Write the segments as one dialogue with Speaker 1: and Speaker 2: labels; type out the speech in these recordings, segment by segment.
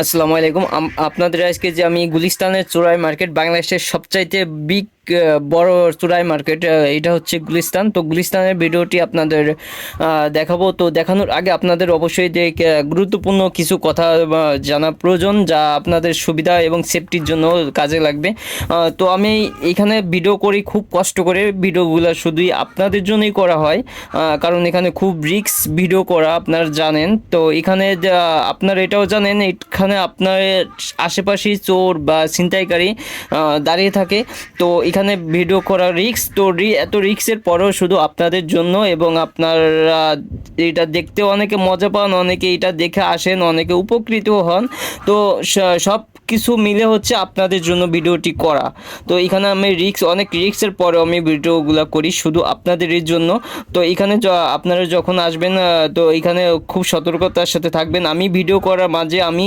Speaker 1: আসসালামু আলাইকুম। আপনাদের আজকে যে আমি গুলিস্তানের চোরাই মার্কেট বাংলাদেশের সবচাইতে বিগ বড় চোরাই মার্কেট এটা হচ্ছে গুলিস্তান তো গুলিস্তানের ভিডিওটি আপনাদের দেখাবো। তো দেখানোর আগে আপনাদের অবশ্যই যে গুরুত্বপূর্ণ কিছু কথা জানা প্রয়োজন, যা আপনাদের সুবিধা এবং সেফটির জন্য কাজে লাগবে। তো আমি এখানে ভিডিও করি, খুব কষ্ট করে ভিডিওগুলো শুধুই আপনাদের জন্যই করা হয়। কারণ এখানে খুব রিস্ক ভিডিও করা, আপনারা জানেন। তো এখানে আপনারা এটাও জানেন, এখানে আপনার আশেপাশে চোর বা ছিনতাইকারী দাঁড়িয়ে থাকে। তো এখানে ভিডিও করা রিক্স তো এত রিক্সের পরেও শুধু আপনাদের জন্য এবং আপনারা এটা দেখতে অনেকে মজা পান, অনেকে এটা দেখে আসেন, অনেকে উপকৃত হন। তো সব কিছু মিলে হচ্ছে আপনাদের জন্য ভিডিওটি করা। তো এখানে আমি রিক্স অনেক রিক্সের পরে আমি ভিডিওগুলো করি শুধু আপনাদেরই জন্য। তো এখানে আপনারা যখন আসবেন তো এখানে খুব সতর্কতার সাথে থাকবেন। আমি ভিডিও করার মাঝে আমি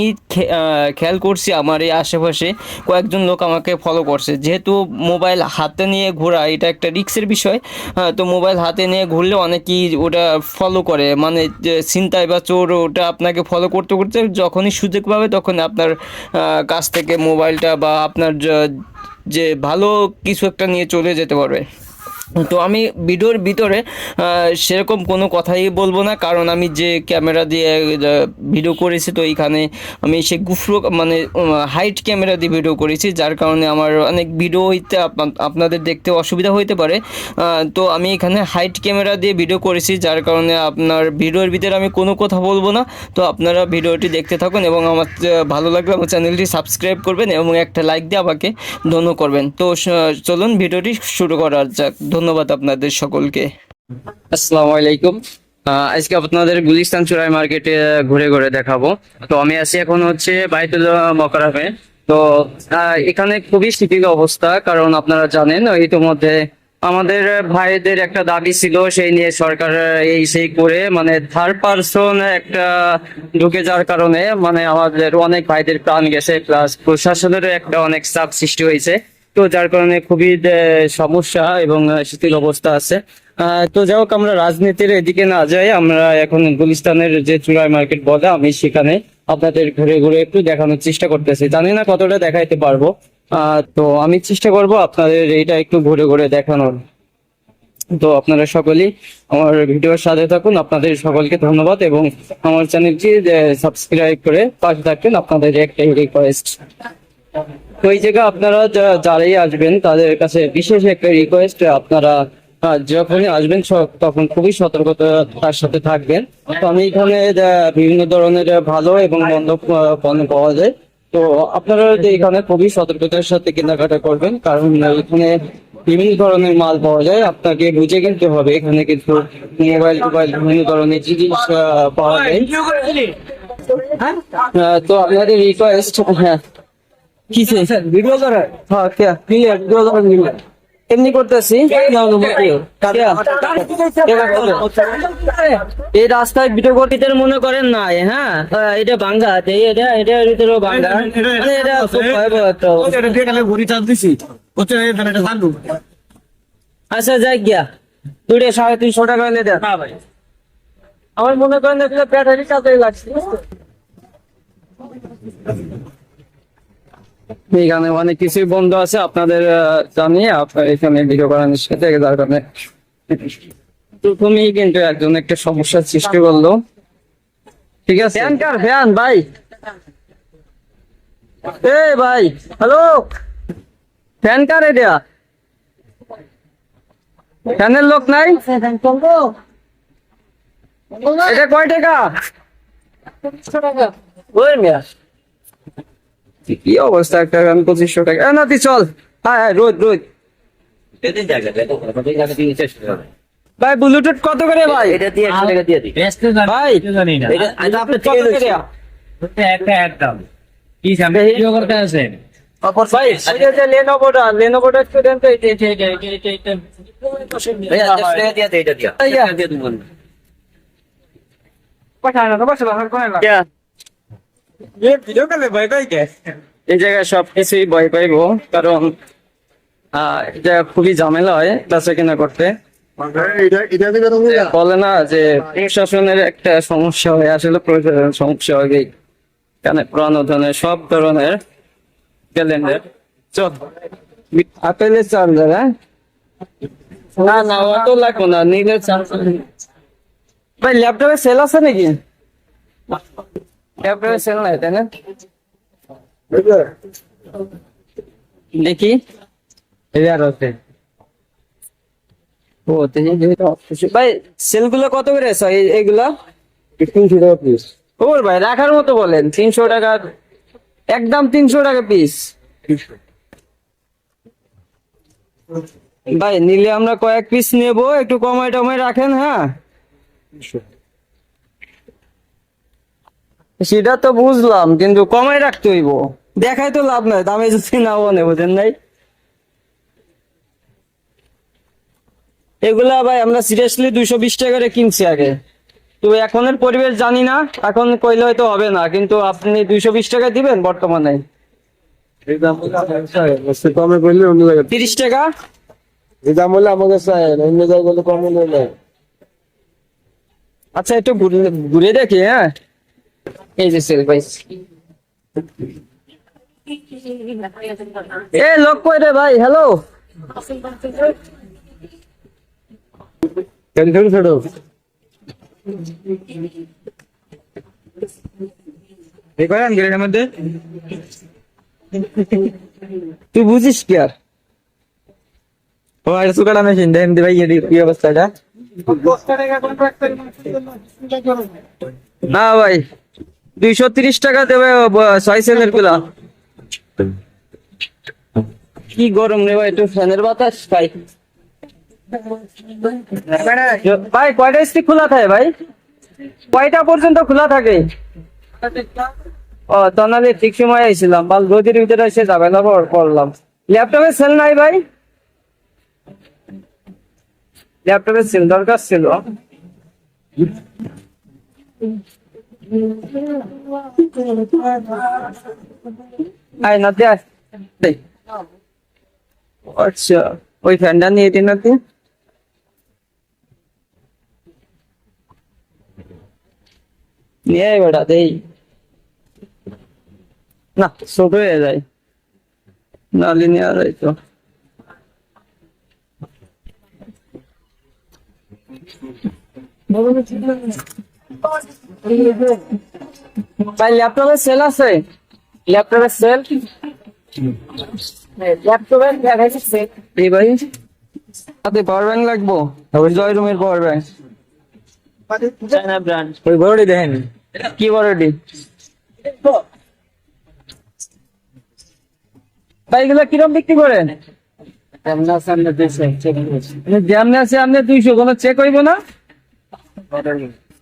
Speaker 1: খেয়াল করছি আমার এই আশেপাশে কয়েকজন লোক আমাকে ফলো করছে। যেহেতু মোবাইল হাতে নিয়ে ঘোরা এটা একটা রিক্সের বিষয়। হ্যাঁ, তো মোবাইল হাতে নিয়ে ঘুরলে অনেকেই ওটা ফলো করে। মানে যে চিন্তায় বা চোর ওটা আপনাকে ফলো করতে করতে যখনই সুযোগ পাবে তখন আপনার কাছ থেকে মোবাইলটা বা আপনার যে ভালো কিছু একটা নিয়ে চলে যেতে পারবে। তো আমি ভিডিওর ভিতরে সেরকম কোনো কথাই বলব না, কারণ আমি যে ক্যামেরা দিয়ে ভিডিও করেছি, তো এইখানে আমি সে গুফরো মানে হাইট ক্যামেরা দিয়ে ভিডিও করেছি, যার কারণে আমার অনেক ভিডিও হইতে আপ- আপনাদের দেখতে অসুবিধা হইতে পারে। তো আমি এখানে হাইট ক্যামেরা দিয়ে ভিডিও করেছি, যার কারণে আপনার ভিডিওর ভিতরে আমি কোনো কথা বলব না। তো আপনারা ভিডিওটি দেখতে থাকুন এবং আমার ভালো লাগলে আমার চ্যানেলটি সাবস্ক্রাইব করবেন এবং একটা লাইক দিয়ে আমাকে ধন্য করবেন। তো চলুন ভিডিওটি শুরু করা যাক। ধন্যবাদ আপনাদের সকলকে। আসসালামু আলাইকুম। আজকে আপনাদের গুলিস্তান চুরাই মার্কেটে ঘুরে ঘুরে দেখাবো। তো আমি আছি এখন হচ্ছে বাইতুল মকরামে। তো এখানে খুবই শিথিল অবস্থা, কারণ আপনারা জানেন, ইতিমধ্যে আমাদের ভাইদের একটা দাবি ছিল, সেই নিয়ে সরকার এই সেই করে মানে থার্ড পার্সন একটা ঢুকে যাওয়ার কারণে মানে আমাদের অনেক ভাইদের প্রাণ গেছে প্লাস প্রশাসনেরও একটা অনেক চাপ সৃষ্টি হয়েছে। তো যার কারণে খুবই সমস্যা এবং শিথিল অবস্থা আছে। তো যাই হোক, আমরা রাজনীতির এদিকে না যাই, আমরা এখন গুলিস্তানের যে চুরাই মার্কেট বলে আমি সেখানে আপনাদের ঘুরে ঘুরে একটু দেখানোর চেষ্টা করতেছি। জানি না কতটা দেখাইতে পারব। তো আমি চেষ্টা করব আপনাদের এইটা একটু ঘুরে ঘুরে দেখানোর। তো আপনারা সকলেই আমার ভিডিওর সাথে থাকুন, আপনাদের সকলকে ধন্যবাদ এবং আমার চ্যানেলটি সাবস্ক্রাইব করে পাশে থাকবেন। আপনাদের একটাই রিকোয়েস্ট তো এই জায়গায় আপনারা যারাই আসবেন তাদের কাছে বিশেষ একটা রিকোয়েস্ট আপনারা যখনই আসবেন তখন খুবই সতর্কতার সাথে থাকবেন। তো আমি এখানে বিভিন্ন ধরনের ভালো এবং মন্দ পণ্য পাওয়া যায়। তো আপনারা এখানে খুবই সতর্কতার সাথে কেনাকাটা করবেন কারণ এখানে বিভিন্ন ধরনের মাল পাওয়া যায়। আপনাকে বুঝে কিনতে হবে এখানে কিন্তু মোবাইল টোবাইল বিভিন্ন ধরনের জিনিস পাওয়া যায়। তো আপনাদের রিকোয়েস্ট হ্যাঁ কিসে ভিডিও করে। হ্যাঁ কে? ক্লিয়ার ভিডিও করে নিলে এমনি করতেছি। এই রাস্তায় ভিডিও মনে করেন না হ্যাঁ? এটা বাঙ্গা আছে এটা এটা ভিতরেও মানে এটা খুব ভয়াবহ একটা। আচ্ছা যাই গিয়া। দুটো সাড়ে তিনশো টাকা হলে দেন। আমার মনে করেন ব্যাটারি কাজে লাগছে। এখানে অনেক কিছুই বন্ধ আছে আপনাদের জানিয়ে আপনার এখানে ভিডিও করার নিষেধ যার কারণে। প্রথমেই কিন্তু একজন একটা সমস্যার সৃষ্টি করল। ঠিক আছে? ফ্যান কার? ফ্যান ভাই। এ ভাই হ্যালো। ফ্যান কার এটা? ফ্যানের লোক নাই? এটা কয় টাকা। ওই মিয়া। কি অবস্থা? একটা আমি পঁচিশশো টাকা নাতি চল। হ্যাঁ হ্যাঁ রোদ রোদ। ভাই ব্লুটুথ কত করে ভাই?
Speaker 2: এটা দিয়ে একশো টাকা দিয়ে দিই।
Speaker 1: ভাই
Speaker 2: জানি না।
Speaker 1: এটা
Speaker 2: আপনি
Speaker 1: কত করে?
Speaker 2: একটা একদম কি সামনে ভিডিও করতে আছেন
Speaker 1: ভাই এটা যে লেনোভোটা এই জায়গায় সবকিছুই ভয় পাইবো কারণ আহ, এটা খুবই ঝামেলা হয় বেচা কেনা করতে বলে না যে প্রশাসনের একটা সমস্যা হয় আসলে প্রশাসনের সমস্যা হবে এখানে পুরানো ধরনের সব ধরনের ক্যালেন্ডার চল। আপেলের চার্জার হ্যাঁ? না না অত লাগবো না নীলের চার্জার ভাই ল্যাপটপে সেল আছে নাকি? সেল নাই তাই না দেখি
Speaker 2: আছে
Speaker 1: ও ভাই সেলগুলো কত করে আছে?
Speaker 2: তিনশো টাকা পিস
Speaker 1: ওর ভাই রাখার মতো বলেন। তিনশো টাকা। একদম তিনশো টাকা পিস ভাই নিলে আমরা কয়েক পিস নেব। একটু কমাই টমাই রাখেন হ্যাঁ? সেটা তো বুঝলাম কিন্তু কমাই রাখতে হইব। দেখাই তো লাভ নাই দামে যদি নাও নেই বুঝেন নাই। এগুলা ভাই আমরা সিরিয়াসলি দুইশো বিশ টাকা করে কিনছি আগে। তো এখনের পরিবেশ জানি না এখন কইলে হয়তো হবে না কিন্তু আপনি দুইশো বিশ টাকা দিবেন বর্তমানে?
Speaker 2: কমে করলে অন্য জায়গায়
Speaker 1: তিরিশ টাকা?
Speaker 2: এই দাম হলে আমার কাছে অন্য জায়গায় কমে না
Speaker 1: আচ্ছা একটু ঘুরে ঘুরে দেখি হ্যাঁ। এই যে সেল পাইস এ লোক কই রে ভাই হ্যালো
Speaker 2: ক্যান্সেল ছেড়ো এই করেন গ্রেডের মধ্যে
Speaker 1: তুই বুঝিস কি আর
Speaker 2: ও এটা সুকাটা মেশিন দেন দি ভাই এর কি অবস্থাটা
Speaker 1: না ভাই দুইশো তিরিশ টাকা দেবে ছয় সেলেরগুলা। কি গরম রে ভাই, একটু ফ্যানের বাতাস, ভাই। ভাই, কয়টা স্টিক খোলা থাকে ভাই? কয়টা পর্যন্ত খোলা থাকে? ও তাহলে ঠিক সময় আইছিলাম, বাল রোদের ভিতরে এসে যাবে না পর পড়লাম ল্যাপটপে সেল নাই ভাই? ল্যাপটপে সেল দরকার ছিল। আয় না দে আয়। দে। আচ্ছা ওই ফ্যানটা নিয়ে দিন না তুই নিয়ে আয় বেটা দেই না ছোট হয়ে যায় নালি নেওয়া যায় তো ভাই ল্যাপটপের সেল আছে? ল্যাপটপের সেল ল্যাপটপের দেখাইছে সেল এই ভাই হাতে পাওয়ার ব্যাংক লাগবো। জয় রুমের পাওয়ার ব্যাংক চায়না ব্র্যান্ড
Speaker 2: ওই বড়ি দেখেন।
Speaker 1: কি বড়টি? ভাই এগুলো কিরম বিক্রি করেন যেমনি আছে আপনি দুইশো। কোনো চেক হইব না?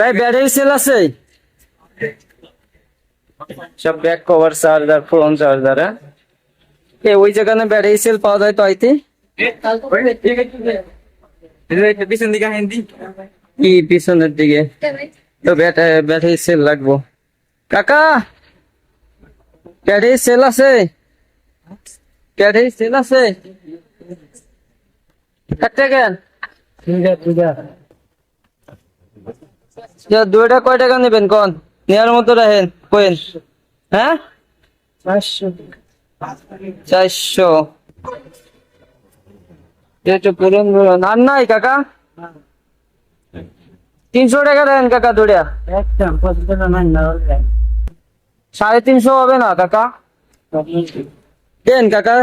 Speaker 1: ভাই ব্যাটারি সেল আছে? সব back cover charger phone charger এ ওই জায়গানে ব্যাটারি সেল পাওয়া যায় তো আইতে?
Speaker 2: পিছন দিকে হিন্দি
Speaker 1: কি পিছনের দিকে? তো ব্যাটারি সেল লাগবো। কাকা ব্যাটারি সেল আছে? ব্যাটারি সেল আছে? একটা কেন যা, দুইটা কয় টাকা নেবেন কোন? নেওয়ার মতো রাখেন হ্যাঁ? চারশো। পুরন আর নাই কাকা? তিনশো টাকা দেন কাকা দুটা সাড়ে তিনশো হবে না কাকা? দেন কাকা।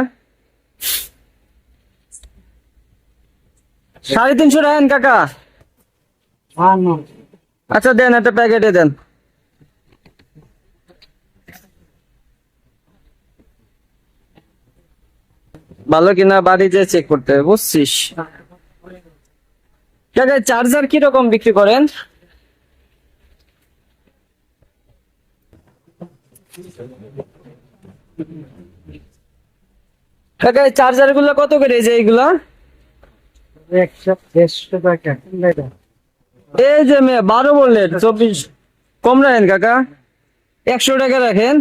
Speaker 1: সাড়ে তিনশো দেন কাকা। আচ্ছা দেন একটা প্যাকেটে দেন। ভালো কিনা বাড়িতে চেক করতে হবে, বুঝছিস? কাকা চার্জার কীরকম বিক্রি করেন? চার্জারগুলো কত করে যে এইগুলা?
Speaker 3: একশো দেড়শো টাকা
Speaker 1: এই যে মেয়ে বারো বললেন চব্বিশ। কম রাখেন কাকা। একশো টাকা রাখেন।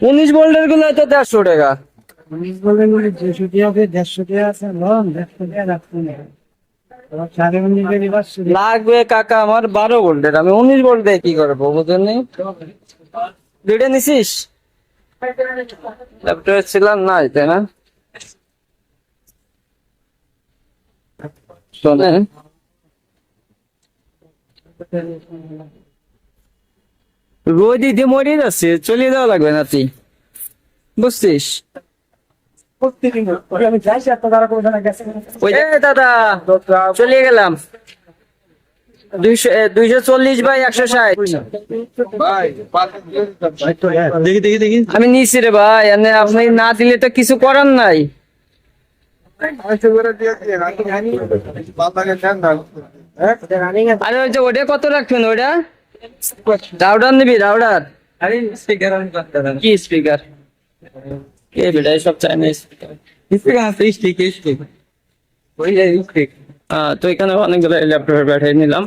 Speaker 1: উনিশ ভোল্টেরগুলো তো দেড়শো টাকা।
Speaker 3: উনিশ বলে বলে দেড়শো টাকা আছে দেড়শো টাকা আছে লোন দেড়শো টাকা রাখতে নেই। সাড়ে উনিশ বেরি পাঁচশো
Speaker 1: লাগবে কাকা আমার বারো ভোল্টের আমি উনিশ ভোল্ট দিয়ে কি করব বুঝলেন দুইটা নিছিস? ল্যাপটপে ছিলাম নাই তাই না? শোনেন রোদ দিতে মরে যাচ্ছে চলে যাওয়া লাগবে নাতি বুঝছিস?
Speaker 3: প্রত্যেকদিন আমি যাইছি একটা তারা করে জানা
Speaker 1: ওই দাদা চলে গেলাম। দুইশো চল্লিশ বাই একশো ষাট।
Speaker 2: দেখি দেখি দেখি।
Speaker 1: আমি নিছি রে ভাই এনে আপনি না দিলে তো কিছু করার নাই। আরে ওই যে ওটা কত রাখবেন ওটা? রাউডার নিবি রাউডার।
Speaker 2: আরে স্পিকার
Speaker 1: কি স্পিকার কে বেটা সব চাইনা স্পিকার
Speaker 2: স্পিকার আছে ওই যে স্টিক
Speaker 1: তো এখানে অনেকগুলো ল্যাপটপের ব্যাটারি নিলাম।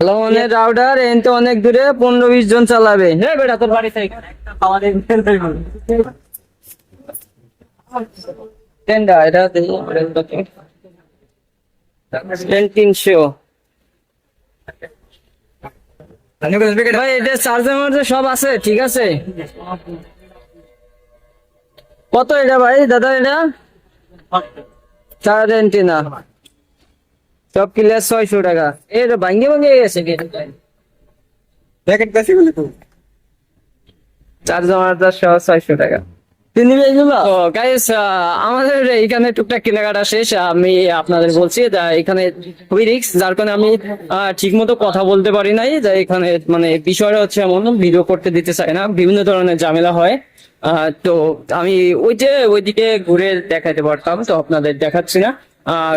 Speaker 1: হ্যালো মানে রাউডার এন তো অনেক দূরে পনেরো বিশ জন চালাবে। হে বেটা তোর বাড়ি থেকে
Speaker 3: আমাদের
Speaker 1: টেন্ডা এটা তিনশো। ভাই এটা চার্জার সব আছে ঠিক আছে? কত এটা ভাই দাদা এটা? চার অ্যান্টিনা সব ক্লিয়ার ছয়শো টাকা। এটা ভাঙ্গে ভাঙ্গে গেছে
Speaker 2: প্যাকেট কাছে বলে তো।
Speaker 1: চার্জার মার্জার সহ ছয়শো টাকা। আমাদের এখানে টুকটাক কেনাকাটা শেষ। আমি আপনাদের বলছি এখানে খুবই রিক্স যার কারণে আমি ঠিক মতো কথা বলতে পারি নাই। যা এখানে মানে বিষয়টা হচ্ছে এমন ভিডিও করতে দিতে চাই না। বিভিন্ন ধরনের ঝামেলা হয়। আহ, তো আমি ওই যে ওইদিকে ঘুরে দেখাতে পারতাম তো আপনাদের দেখাচ্ছি না।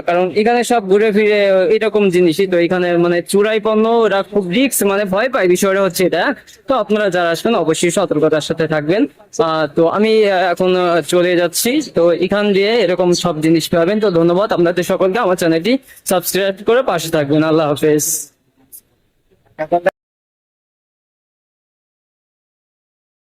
Speaker 1: কারণ এখানে সব ঘুরে ফিরে এরকম জিনিসই তো এখানে মানে চুরাই পণ্য, ওরা খুব রিক্স মানে ভয় পায়। বিষয়টা হচ্ছে এটা। তো আপনারা যারা আসবেন, অবশ্যই সতর্কতার সাথে থাকবেন। তো আমি এখন চলে যাচ্ছি। তো এখান দিয়ে এরকম সব জিনিস পাবেন। তো ধন্যবাদ আপনাদের সকলকে। আমার চ্যানেলটি সাবস্ক্রাইব করে পাশে থাকবেন। আল্লাহ হাফেজ।